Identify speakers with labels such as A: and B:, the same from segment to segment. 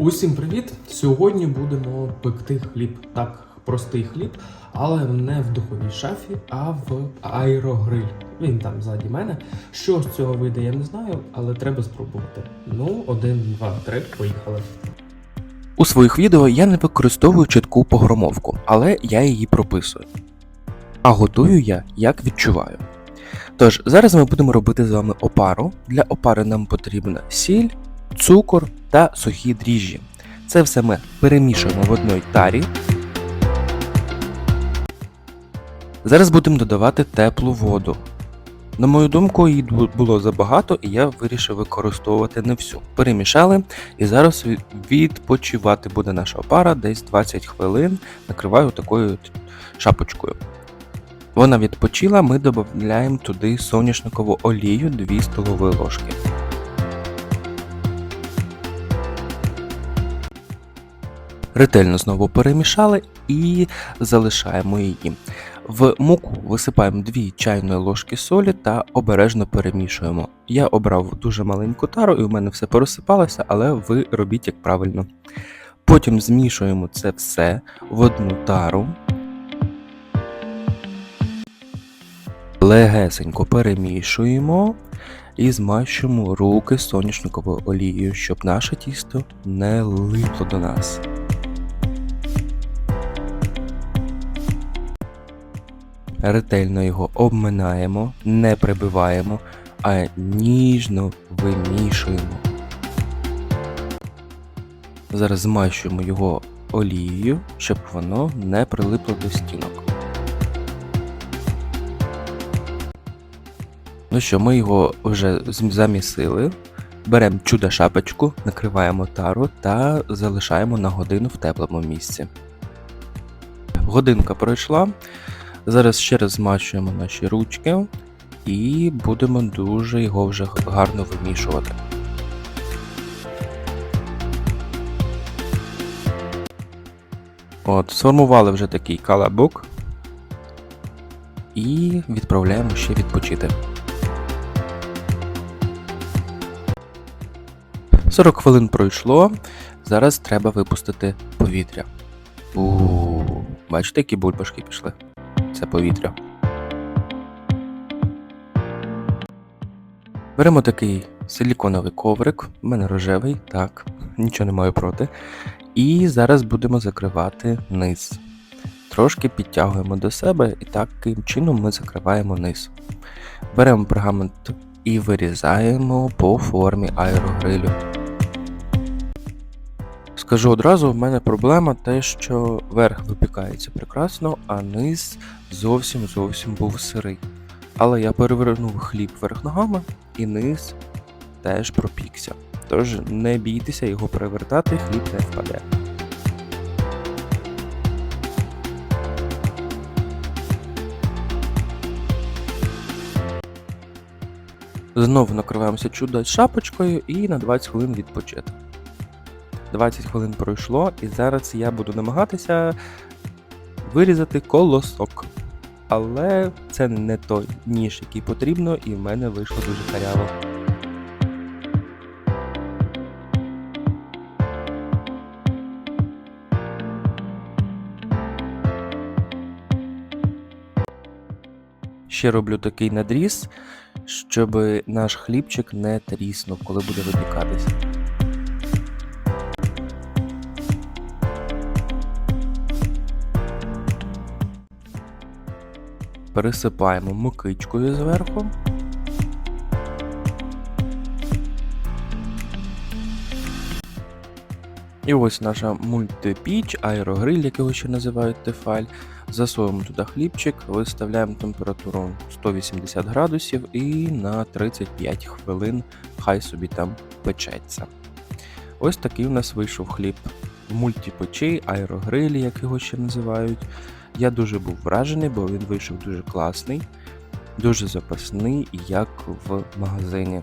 A: Усім привіт! Сьогодні будемо пекти хліб. Так, простий хліб, але не в духовій шафі, а в аерогриль. Він там ззаді мене. Що з цього вийде, я не знаю, але треба спробувати. Ну, один, два, три, поїхали.
B: У своїх відео я не використовую чітку погромовку, але я її прописую. А готую я як відчуваю. Тож, зараз ми будемо робити з вами опару. Для опари нам потрібна сіль, цукор та сухі дріжджі. Це все ми перемішуємо в одній тарі. Зараз будемо додавати теплу воду. На мою думку, її було забагато, і я вирішив використовувати не всю. Перемішали, і зараз відпочивати буде наша опара десь 20 хвилин. Накриваю такою шапочкою. Вона відпочила, ми додаємо туди соняшникову олію 2 столові ложки. Ретельно знову перемішали і залишаємо її. В муку висипаємо 2 чайної ложки солі та обережно перемішуємо. Я обрав дуже маленьку тару і у мене все порозсипалося, але ви робіть як правильно. Потім змішуємо це все в одну тару. Легесенько перемішуємо і змащуємо руки соняшниковою олією, щоб наше тісто не липло до нас. Ретельно його обминаємо, не прибиваємо, а ніжно вимішуємо. Зараз змащуємо його олією, щоб воно не прилипло до стінок. Ну що, ми його вже замісили. Беремо чудо шапочку, накриваємо тару та залишаємо на годину в теплому місці. Годинка пройшла. Зараз ще раз змащуємо наші ручки і будемо дуже його вже гарно вимішувати. От, сформували вже такий калабук і відправляємо ще відпочити. 40 хвилин пройшло. Зараз треба випустити повітря. У, бачите, які бульбашки пішли? Це повітря. Беремо такий силіконовий коврик, у мене рожевий, так, нічого не маю проти. І зараз будемо закривати низ. Трошки підтягуємо до себе і таким чином ми закриваємо низ. Беремо пергамент і вирізаємо по формі аерогрилю. Скажу одразу, в мене проблема те, що верх випікається прекрасно, а низ зовсім зовсім був сирий. Але я перевернув хліб вверх ногами і низ теж пропікся. Тож не бійтеся його перевертати, хліб не впаде. Знову накриваємося чудо шапочкою і на 20 хвилин відпочити. 20 хвилин пройшло, і зараз я буду намагатися вирізати колосок. Але це не той ніж, який потрібно, і в мене вийшло дуже каряво. Ще роблю такий надріз, щоб наш хлібчик не тріснув, коли буде випікатися. Пересипаємо мукичкою зверху. І ось наша мультипіч, аерогриль, як його ще називають тефаль. Засовуємо туди хлібчик, виставляємо температуру 180 градусів і на 35 хвилин хай собі там печеться. Ось такий у нас вийшов хліб в мультипечі, аерогрилі, як його ще називають. Я дуже був вражений, бо він вийшов дуже класний, дуже запасний, як в магазині.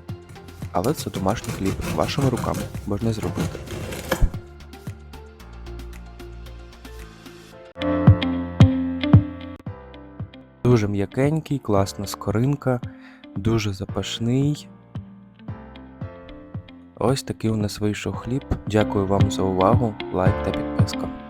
B: Але це домашній хліб вашими руками можна зробити. Дуже м'якенький, класна скоринка, дуже запашний. Ось такий у нас вийшов хліб. Дякую вам за увагу, лайк та підписка.